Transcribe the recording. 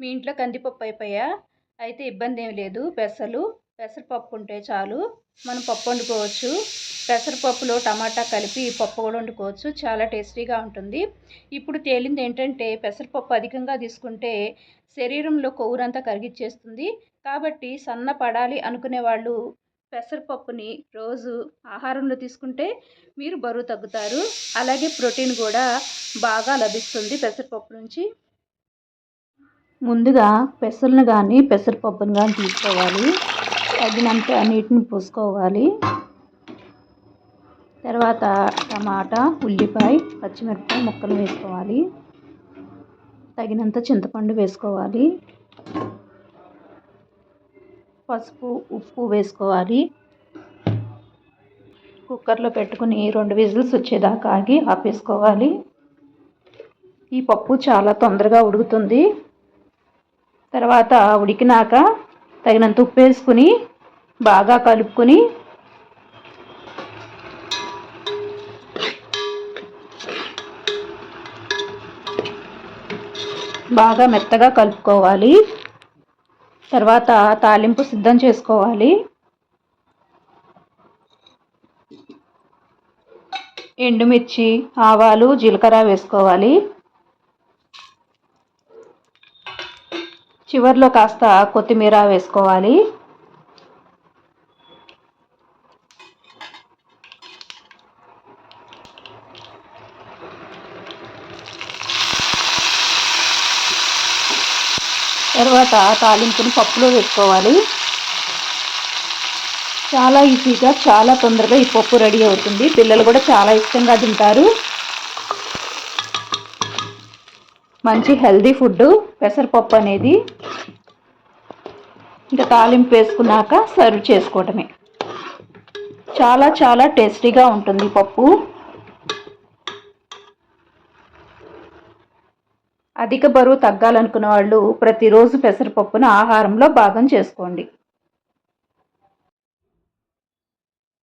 మీ ఇంట్లో కందిపప్పు అయిపోయా? అయితే ఇబ్బంది ఏం లేదు. పెసలు పెసరపప్పు ఉంటే చాలు. మనం పప్పు వండుకోవచ్చు. పెసరపప్పులో టమాటా కలిపి పప్పు కూడా వండుకోవచ్చు. చాలా టేస్టీగా ఉంటుంది. ఇప్పుడు తేలింది ఏంటంటే పెసరపప్పు అధికంగా తీసుకుంటే శరీరంలో కొవ్వురంతా కరిగిచ్చేస్తుంది. కాబట్టి సన్న పడాలి అనుకునే వాళ్ళు పెసరపప్పుని రోజు ఆహారంలో తీసుకుంటే మీరు బరువు తగ్గుతారు. అలాగే ప్రోటీన్ కూడా బాగా లభిస్తుంది పెసరపప్పు నుంచి. ముందుగా పెసలను కానీ పెసరపప్పును కానీ తీసుకోవాలి. తగినంత నీటిని పోసుకోవాలి. తర్వాత టమాటా ఉల్లిపాయ పచ్చిమిరపకాయ ముక్కలు వేసుకోవాలి. తగినంత చింతపండు వేసుకోవాలి. పసుపు ఉప్పు వేసుకోవాలి. కుక్కర్లో పెట్టుకుని రెండు విజిల్స్ వచ్చేదాకా ఆగి ఆపేసుకోవాలి. ఈ పప్పు చాలా తొందరగా ఉడుకుతుంది. తర్వాత ఉడికినాక తగినంత ఉప్పు వేసుకుని బాగా కలుపుకొని బాగా మెత్తగా కలుపుకోవాలి. తర్వాత తాలింపు సిద్ధం చేసుకోవాలి. ఎండుమిర్చి ఆవాలు జీలకర్ర వేసుకోవాలి. చివరిలో కాస్త కొత్తిమీర వేసుకోవాలి. తర్వాత తాలింపుని పప్పులో వేసుకోవాలి. చాలా ఈజీగా చాలా తొందరగా ఈ పప్పు రెడీ అవుతుంది. పిల్లలు కూడా చాలా ఇష్టంగా తింటారు. మంచి హెల్దీ ఫుడ్ పెసరపప్పు అనేది ఇంకా తాలింపు వేసుకున్నాక సర్వ్ చేసుకోవటమే. చాలా చాలా టేస్టీగా ఉంటుంది పప్పు. అధిక బరువు తగ్గాలనుకున్న వాళ్ళు ప్రతిరోజు పెసరపప్పును ఆహారంలో భాగం చేసుకోండి.